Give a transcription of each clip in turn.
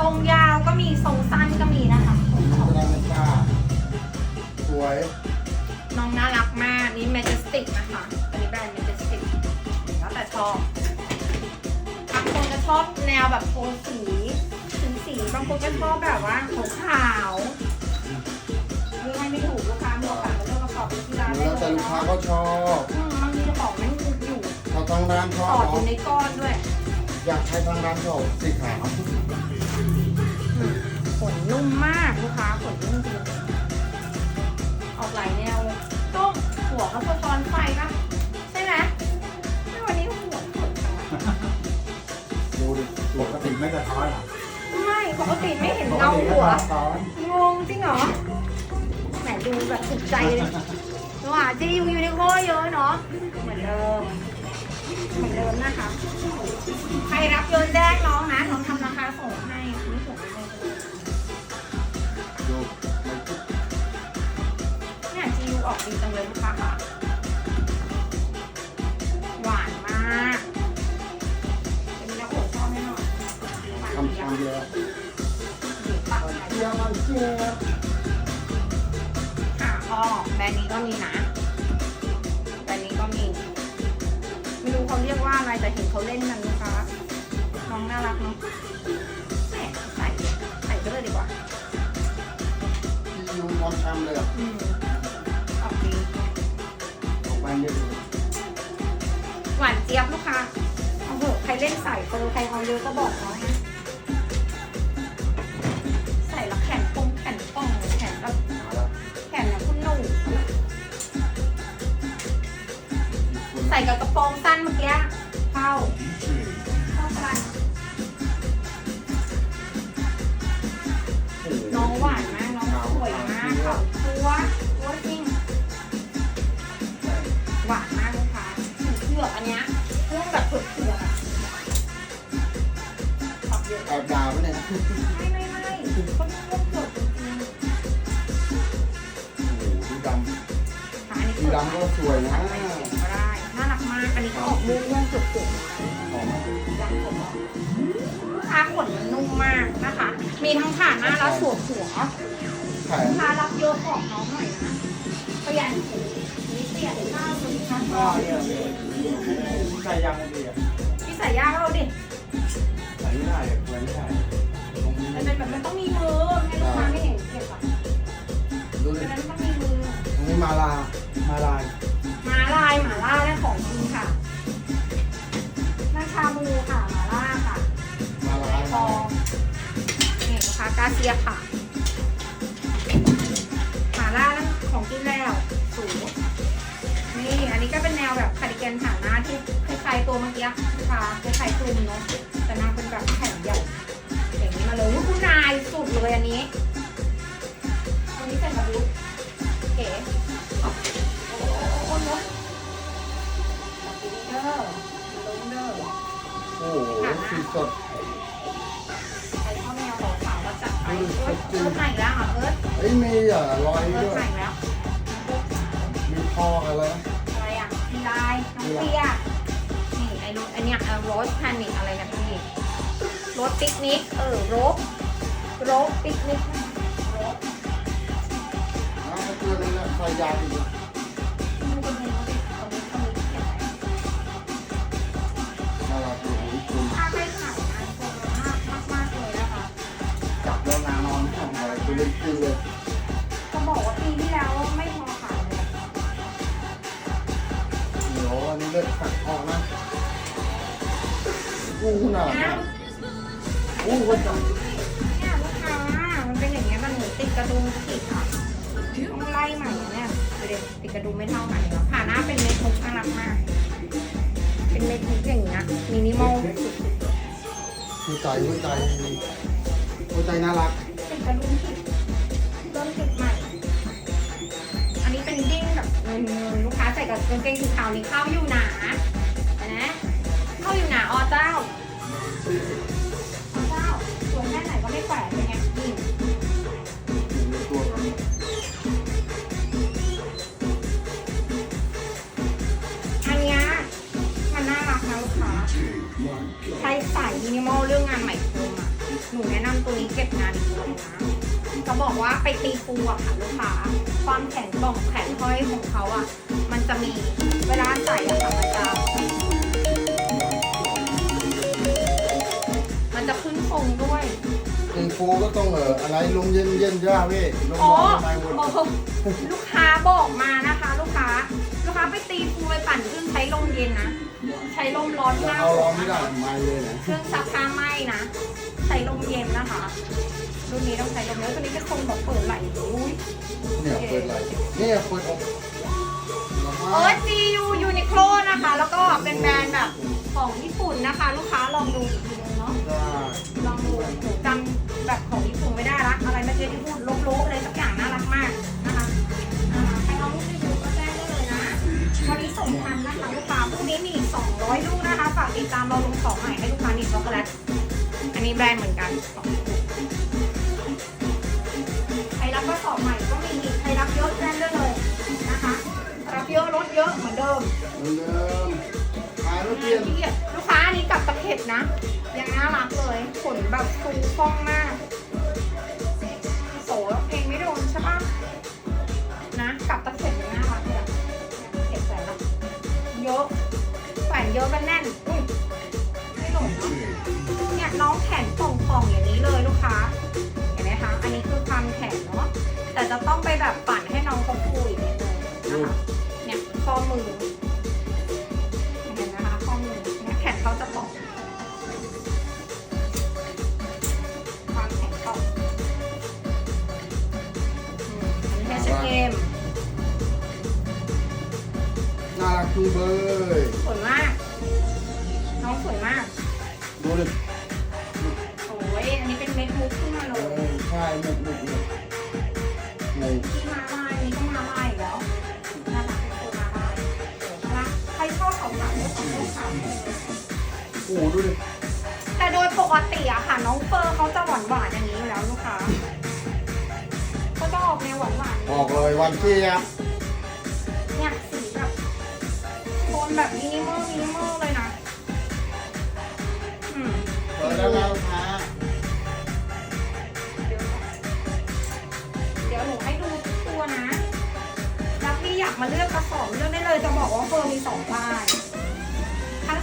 ทรงยาวก็มีทรงสั้นก็มีนะคะขนเขากระดานมันจ้าสวย น้องน่ารักมาก นี่ Majestic นะคะอันนี้แบรนด์ Majestic แล้วแต่ชอบบางคนก็ชอบแนวแบบโทนสีสีสีบางคนก็ชอบแบบว่าขาวๆเลือกให้ไม่ถูกลูกค้ามีโอกาสมาเลือกกระสอบที่ร้านได้แล้วเลแต่ยลูกค้าเนาะก็ชอบอืมบางทีกระป๋องมันอยู่ถ้าทางร้านชอต่บออยู่เนาะในก้อนด้วย อยากให้ทางร้านชอบสีขาวขนนุ่มมากลูกค้าขนนุ่มจริงออกหลายแนวเลยต้องหัวเขาสะท้อนไฟปะใช่ไหมไม่วันนี้หัวขนจังวะดูดิปกติไม่จะท้อนหรอไม่ปกติไม่เห็นเงาหัวงงจริงเหรอแหมดูแบบถูกใจเลยว่าจะยูยูนิโคเยอะเนาะเหมือนเดิม เหมือนเดิมนะคะ ใครรับโยนแจ้งน้องนะน้องทำราคาส่งให้ไม่ส่งให้เลยดูมันเนี่ยจียูออกดีจังเลยลูกค้าค่ะ หวานมากเป็นนักโอชอบแน่นอนหวานทำเจี๊ยบทำเยอะเดี๋ยวปักไว้เจียมันเจียบค่ะก็แบรนด์นี้ก็มีนะ ว่าอะไรแต่เห็นเขาเล่นกันนะคะน้องน่ารักเนาะแหมใส่ใส่ไปเลยดีกว่าที่ยูมอนทำเลยอะอืมออกดีออกไปเยอะเลยหวานเจี๊ยบลูกค้าเอาเถอะใครเล่นสายเฟอร์ใครเอาเยอะก็บอกน้องนะใส่แล้วแขนปงแขนป่องแขนแบบมาแล้วแขนแบบคุณหนูคุณใส่กับกระโปรงสั้นเมื่อกี้ เข้าเข้ากันโอ้โหน้องหวานมากน้องสวยมากค่ะตัวตัวจริงหวานมากลูกค้าสีเผือกอันเนี้ยเครื่องแบบเผือกเผือกอะปรับเยอะแอบด่าปะเนี่ยไม่ไม่ไม่เขาเครื่องเผือกจริงโอ้โหดูดๆค่ะอันนี้ำดูดำก็สวยนะ ใส่ไปเขียนก็ได้น่ารักมากอันนี้ก็ออกม่วงม่วงๆจุก ลูกค้าขนมันนุ่มมากนะคะ มีทั้งผ่าหน้าและสวมหัวขายลูกค้ารับเยอะของน้องหน่อยนะประหยัดนี่เสียนข้าวสุดค่ะก็เนี่ยใส่ยังดีอะพี่สายยากเราดิใส่ไม่ได้แหวนไม่ได้มันเป็นแบบมันต้องมีมือให้ลูกค้าไม่เห็นเก็บอะดูเพดิราะฉะนั้นต้องมีมืออันนี้มาลา มาลาย มาลายหมาล่าได้ของจริงค่ะ ชาบูค่ะหมาล่าค่ะมาลาทองนี่ลูกค้ากาเซียค่ะหมาล่านั่นของกินแล้วสูงนี่อันนี้ก็เป็นแนวแบบคาร์ดิแกนผ่าหน้าที่คล้ายๆตัวเมื่อกี้ลูกค้าคล้ายๆคลุมเนาะแต่นางเป็นแบบแผ่นใหญ่อย่างนี้มาเลยลูกคุณนายสุดเลยอันนี้อันนี้ใส่กระดุกเก๋โอ้โหเนอะเด้อลงเด้อโอ้โหสีสดไอ้ข้าวแมวของขาวเราจัดไปเอิร์ธเอิร์ธใหม่แล้วเหรอเอิร์ธเอ้ยมีอะรอยเอิร์ธด้วย ใหม่แล้วมีคออะไรนะอะไรอะมีลายน้องเปียนี่ไอ้นู้นไอ้เนี่ยโรสแพนิกอะไรนะพี่โรสปิกนิกเออโรสโรสปิกนิกโรสน้ำกระเตือนเลยนะใส่ยาอีกนะมันเป็นเพ อะไรคือเล่นจริงเลยจะบอกว่าปีที่แล้วไม่พอขายเลยเดี๋ยวอันนี้เลือดสักออกนะอู้ขนานะอู้คนจังเนี่ยลูกค้ามันเป็นอย่างเงี้ยมันเหมือนติดกระดุมผิดอะต้องไล่ใหม่เนี่ยดูดิติดกระดุมไม่เท่ากันเนาะผ่าหน้าเป็นเม็ดมุกน่ารักมาก เป็นเม็ดมุกอย่างเงี้ยมินิมอลหัวใจหัวใจหัวใจน่ารักติดกระดุมผิด ริ่มจุดใหม่ อันนี้เป็นดิ้งแบบเงินลูกค้าใส่กับกางเกงสีขาวนี้เข้าอยู่หนานะเข้าอยู่หนาออเจ้าออเจ้าตัวแค่ไหนก็ไม่แขวนเป็นไงนี่อันเนี้มันน่ารักนะลูกค้าใช้สายมินิมอลเรื่องงานใหม่คมอะหนูแนะนำตัวนี้เก็บงานดีเลยนะ จะบอกว่าไปตีฟูอะค่ะลูกค้า ความแข็งบ่องแข็งห้อยของเขาอะมันจะมีเวลาใส่อะค่ะมันจะมันจะขึ้นทรงด้วยตีฟูก็ต้องเอออะไรลมเย็นเย็นจ้าพี่ลมอ๋อร้อนทำไมหมดโอ้โหลูกค้าบอกมานะคะ ลูกค้า ลูกค้าไปตีฟูไปปั่นเครื่องใช้ลมเย็นนะ ใช้ลมร้อนมากเอาร้อนไม่ได้ไม่เลยนะ เครื่องซักผ้าไหม้นะ ใช้ลมเย็นนะคะ รุ่นนี้ต้องใช้ลมเย็นตัวนี้เป็นทรงแบบเปิดไหล่อุ้ยเนี่ยเปิดไหลเนี่ยเปิดอกเออ GU Uniqlo นะคะ แล้วก็เป็นแบรนด์แบบของญี่ปุ่นนะคะ ลูกค้าลองดูอีกทีนึงเนาะได้ลองดูหนูจำแบบของญี่ปุ่นไม่ได้ละอะไรเมื่อกี้ที่พูดลบๆอะไรสักอย่างน่ารักมากนะคะอ่าใครเอาลูกไปดูก็แจ้งได้เลยนะวันนี้ส่งทันนะคะลูกค้าพรุ่งนี้มีอีก200ลูกนะคะฝากติดตามเราลงของใหม่ให้ลูกค้านี่ช็อกโกแลต อันนี้แบรนด์เหมือนกันสองลูกใครรับกระสอบใหม่ก็มีอีกใครรับเยอะแจ้งได้เลยนะคะรับเยอะลดเยอะเหมือนเดิมเหมือนเดิมขายรถเปงาลี่ยนนที่ลูกค้าอันนี้กลับตะเข็บนะ ยังน่ารักเลยขนแบบฟูฟ่องมากโสเองไม่โดนใช่ปะนะกลับตะเข็บยังน่ารักเลยเข็บแสนละเยอะแขวนเยอะกันแน่น นป่องๆอย่างนี้เลยลูกค้า เห็นไหมคะ อันนี้คือความแขนเนาะ แต่จะต้องไปแบบปั่นให้น้องเขาฟูอีกนิดนึงนะคะ เนี่ยข้อมือ เห็นนะคะข้อมือเนี่ยแขนเขาจะป่องความแข็งป่องอืมอันนี้แฮชเกมน่ารักจุงเบยส อะค่ะน้องเฟอร์เขาจะหวานหวานๆอย่างนี้อยู่แล้วลูกค้าเขาจะออกแนวหวานหวานๆบอกเลยวันเจี๊ยบเนี่ยสีแบบโทนแบบมินิมอลมินิมอลเลยนะอืมเปิดแล้วนะลูกค้าเดี๋ยวเดี๋ยวหนูให้ดูทุกตัวนะแล้วพี่อยากมาเลือกกระสอบเลือกได้เลยจะบอกว่าเฟอร์มีสองป้ายทั้ง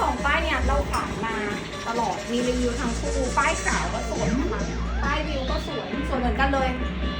สองป้ายเนี่ยเราขายมาตลอดมีรีวิวทั้งคู่ป้ายขาวก็สวยนะคะป้ายวิวก็สวยสวยเหมือนกันเลย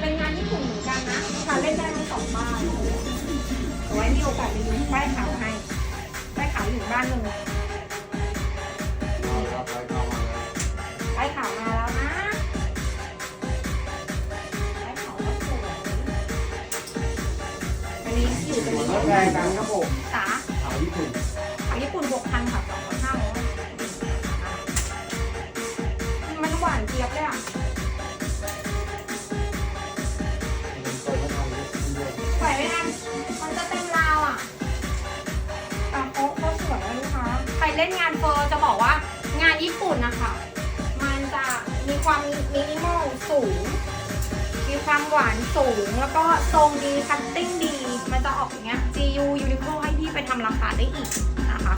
เป็นงานญี่ปุ่นเหมือนกันนะค้าเล่นได้ทั้งสองป้ายเอาไว้มีโอกาสรีวิวป้ายขาวให้ป้ายขาวอยู่บ้านหนึ่งป้ายขาวมาแล้วนะป้ายขาวก็สวยอันนี้อยู่ตรงนี้ รถแพงกันครับผม มันหวานเจี๊ยบเลยอะเปิดไม่ทันเลยเดียวไหวไหมอันมันจะเต็มราวอะแต่โค้เขาสวยนะลูกค้าใครเล่นงานเฟอร์จะบอกว่างานญี่ปุ่นนะคะ มันจะมีความมินิมอลสูง มีความหวานสูง แล้วก็ทรงดี คัตติ้งดี มันจะออกอย่างเงี้ย GU Uniqlo ให้พี่ไปทำราคาได้อีกนะคะ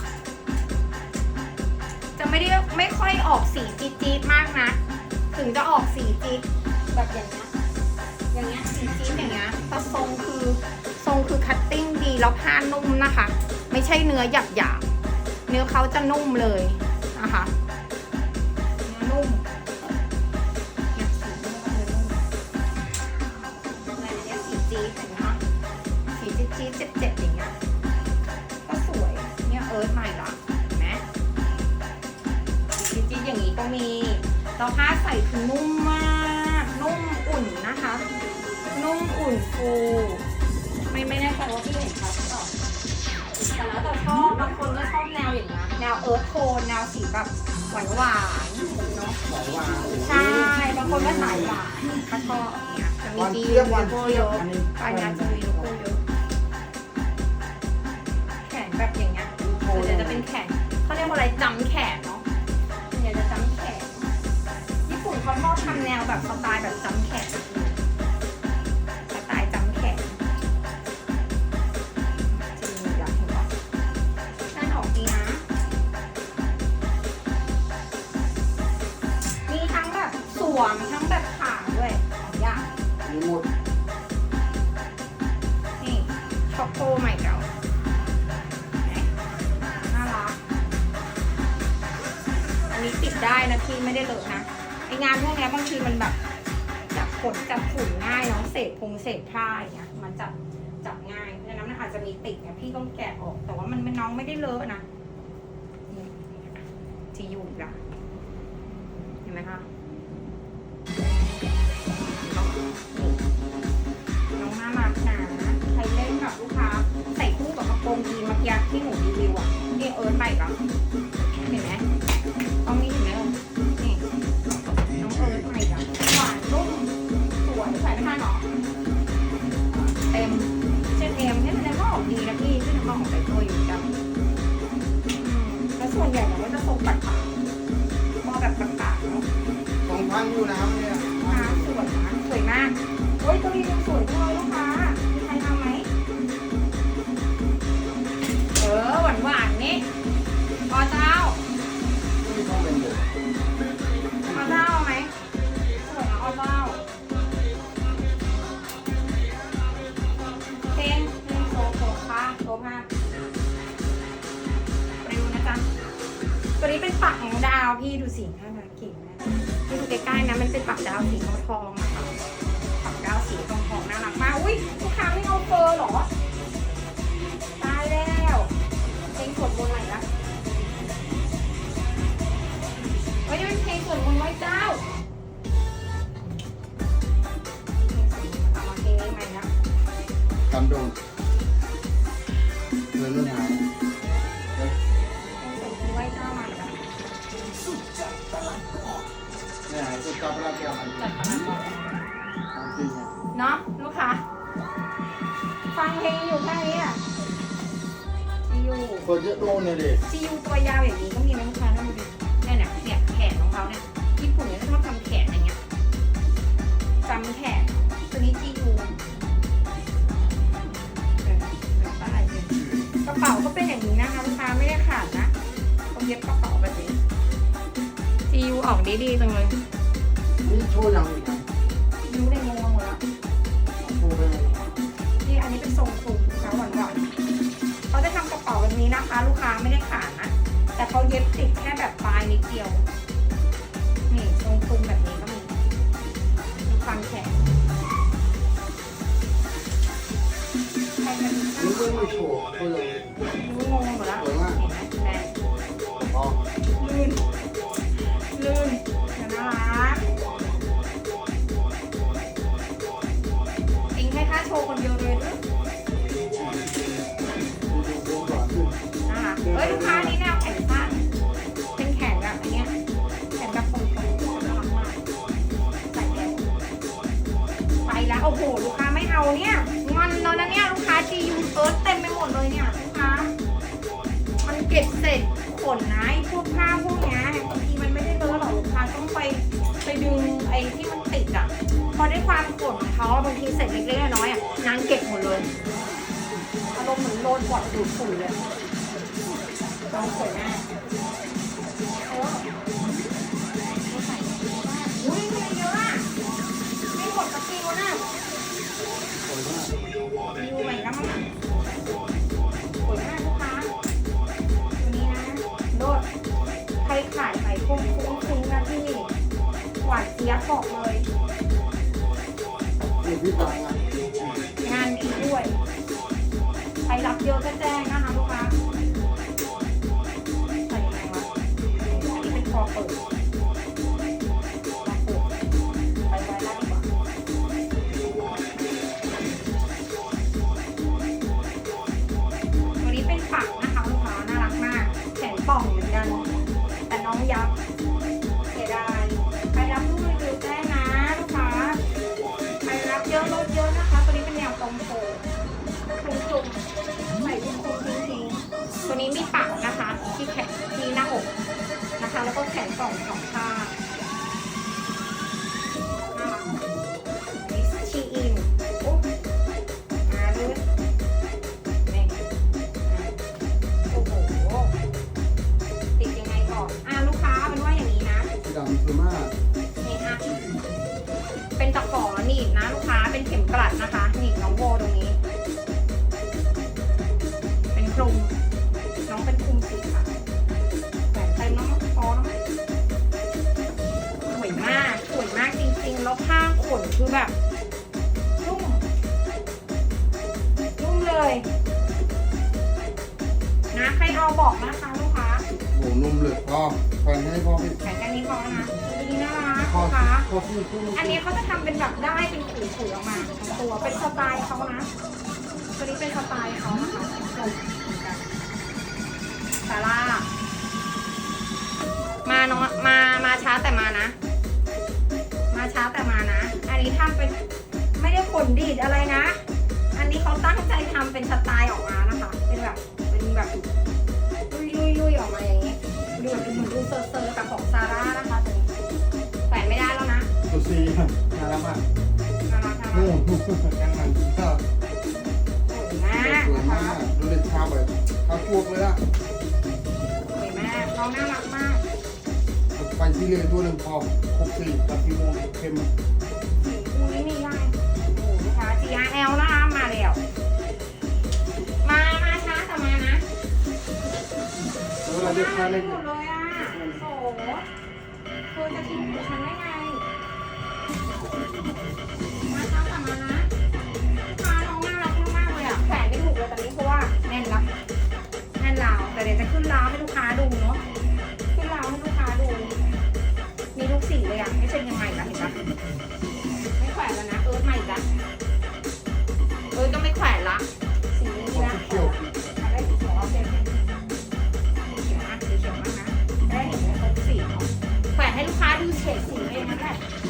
จะไม่ได้ไม่ค่อยออกสีจี๊ดๆมากนะ ถึงจะออกสีจี๊ดแบบอย่างเงี้ยอย่างเงี้ยสีจี๊ดอย่างเงี้ยแต่ทรงคือทรงคือคัตติ้งดีแล้วผ้านุ่มนะคะ ไม่ใช่เนื้อหยาบหยาบเนื้อเขาจะนุ่มเลยนะคะเนื้อนุ่มเนี่ยสีนุ่มเนื้อนุ่มอะไรเนี้ยสีจี๊ดเห็นไหมคะสีจี๊ดจี๊ดเจ็บเจ็บอย่างเงี้ยก็สวยเนี่ยเอิร์ธใหม่ละเห็นไหมสีจี๊ดอย่างนี้ก็มี แล้วผ้าใส่คือนุ่มมาก นุ่มอุ่นนะคะ นุ่มอุ่นฟูไม่ไม่แน่ใจว่าพี่เห็นชัดหรือเปล่าแต่แล้วแต่ชอบบางคนก็ชอบแนวอย่างนี้ยแนวเอิร์ธโทนแนวสีแบบหวานหวานๆเนาะสองวางใช่บางคนก็สายหวานถ้าชอบอย่างเงี้ยจะมีวันดีเจี๊ยบวันโก้เจี๊เยยบอะอันนี้อันนี้จ ขนจับฝุ่นง่ายเนาะเศษพงเศษผ้าอย่างเงี้ยมันจับจับง่ายเพราะฉะนั้นมันอาจจะมีติดเนี่ยพี่ต้องแกะออก แต่ว่ามันไม่น้องไม่ได้เลอะนะนี่จีอยู่ละเห็นไหมคะน้องน่ารักนะใครเล่นกับลูกค้า ใส่คู่กับกระโปรงยีนเมื่อกี้ที่หนูรีวิวอะนี่เอิร์ธใหม่ปะ วส่วนใหญ่มันจะทรงปัดปากพอแบบปัดปากเนาะสองพันอยู่นะครับเนี่ยลูกค้าสวยนะสวยมากโอ้ยตัวนี้ยังสวยด้วยลูกค้ามีใครทำไหมเออหวานหวานนี่พอเจ้าที่ต้อเจ้าเอาไหมสวยนะออเจ้าเพลงเพลงโซโซค่ะโซผ้าไนี้เป็นปักของดาวพี่ดูสิน่ารักเก๋มากนี่ดูใกล้ๆนะมันเป็นปักดาวสีทองทองนะคะปักดาวสีทองทองๆน่ารักมากอุ้ยลูกค้าไม่เอาเฟอร์เหรอตายแล้วเพลงสวดมนต์ไหนละเฮ้ยนี่เป็นเพลงสวดมนต์ไว้เจ้าเอามาเพลงใหม่นะกำดงเงินรุ่นหายเสุดจับเวลาแก้วมันจัดมาแล้วก่อนของจริงเนี่ยเนาะลูกค้าฟังเพลงอยู่แค่นี้อะซียูคนเยอะโดนเลยดิซียูตัวยาวอย่างนี้ก็มีนะลูกค้าท่านดูดิเนี่ยเนี่ยเนี่ยแขนของเขาเนี่ยญี่ปุ่นเนี่ยชอบทำแขนอย่างเงี้ยจำแขนตัวนี้ซียูกระเป๋าก็เป็นอย่างนี้นะคะลูกค้าไม่ได้ขาดนะเขาเย็บกระเป๋าแบบนี้ซียูออกดีๆจังเลย นี่โชว์ยังอีกนะยูได้งงมาหมดแล้วโชว์ไปเลยนี่อันนี้เป็นทรงสูงนะคะหวานหวานๆเขาจะทำกระเป๋าแบบนี้นะคะ ลูกค้าไม่ได้ขาดนะ แต่เขาเย็บติดแค่แบบปลายนิดเดียว นี่ทรงคลุมแบบนี้ก็มีดูฟังแขนใครจะดูนี่ก็ไม่โชว์ก็เลยรู้งงหมดแล้วสวยมากเห็นไหมแรงอ๋อลื่นลื่นเดี๋ยวน่ารัก โชว์คนเดียวเลยหรือดูดูดูก่อนะคะเอ้ยลูกค้านี้แนวแขนสั้นเป็นแขนแบบอันเนี้ยแขนแบบตรงๆน่ารักมากใส่แล้วไปแล้วโอ้โหลูกค้าไม่เอาเนี่ยงอนแล้วนะเนี่ยลูกค้าจียูเอิร์ธเต็มไปหมดเลยเนี่ยลูกค้ามันเก็บเศษ ขนนะไอ้พวกผ้าพวกเนี้ยบางทีมันไม่ได้เลอะหรอกลูกค้าต้องไปไปดึงไอ้ที่มันติดอะพอได้ความขนเขาอบางทีเศษเล็กๆน้อยๆอะนางเก็บหมดเลยอารมณ์เหมือนโดนบอดดูดฝุ่นเลยต้องสวยมากอุ้ยมันเยอะอ่ไม่หมดสักทีวะน่ะสวยมากดูใหม่แล้วมั้งานเจี๊ยบบอกเลยนี่พี่ตายงานงานดีด้วยใครรับเยอะก็แจ้งนะคะลูกค้าใส่ยังไงวะอันนี้เป็นคอเปิดคอเปิดไปไว้ได้วตัวนี้เป็นปักนะคะลูกค้าน่ารักมากแขนป่องเหมือนกัน แต่น้องยับ ขนคือแบบนุ่มนุ่มเลยนะใครเอาบอกนะคะลูกค้าโหนุ่มเลยพ่อแฟนให้พ่อพี่แขนกันนี้พอนะตัวนี้น่ารักพ่อลูกค้าพ่อพี่พูดอันนี้เขาจะทำเป็นแบบได้เป็นขุยๆออกมาทั้งตัวเป็นสไตล์เขานะตัวนี้เป็นสไตล์เขานะคะซาร่ามาเนาะมามาช้า นะอันนี้ทำเป็นไม่ได้ขนดีดอะไรนะ อันนี้เขาตั้งใจทำเป็นสไตล์ออกมานะคะ เป็นแบบเป็นแบบยุยยุยยุยๆออกมาอย่างนี้ดูแบบเหมือนดูเซอร์เซอร์แต่ของซาร่านะคะตัวนี้แขวนไม่ได้แล้วนะตัวซีน่ารักมากน่ารักน่ารันู่กนยังไงก็สวยมากสวยนะมากคะดูเล่นข้าวแบบข้าวพวกเลยอะสวยมากน้องน่ารักมากไปที่เรือตัวหนึ่งพอหกสี่กับที่โมงเข้ม เค้าดูเฉ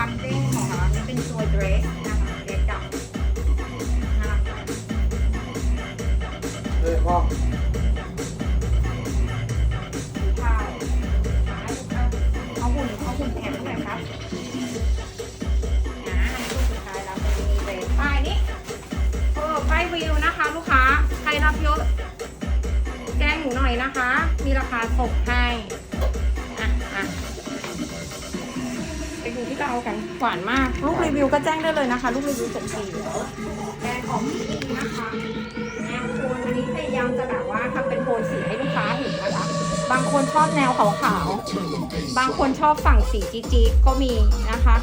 ค หวานมาก ลูกรีวิวก็แจ้งได้เลยนะคะ ลูกรีวิวส่งฟรีแบรนด์ของที่นี่นะคะแนวโทนอันนี้พยายามจะแบบว่าทำเป็นโทนสีให้ลูกค้าเห็นนะคะ บางคนชอบแนวขาวๆ บางคนชอบฝั่งสีจี๊ดๆก็มีนะคะ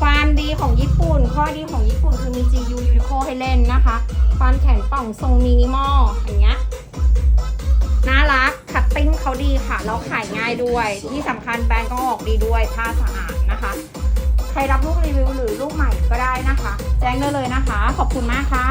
ความดีของญี่ปุ่น ข้อดีของญี่ปุ่นคือมี GU Uniqlo ให้เล่นนะคะ ความแข็งป่องทรงมินิมอลอย่างเงี้ยน่ารักคัตติ้งเขาดีค่ะ แล้วขายง่ายด้วย ที่สำคัญแบรนด์ก็ออกดีด้วยผ้าสะอาดนะคะ ใครรับลูกรีวิวหรือลูกใหม่ก็ได้นะคะ แจ้งได้เลยนะคะ ขอบคุณมากค่ะ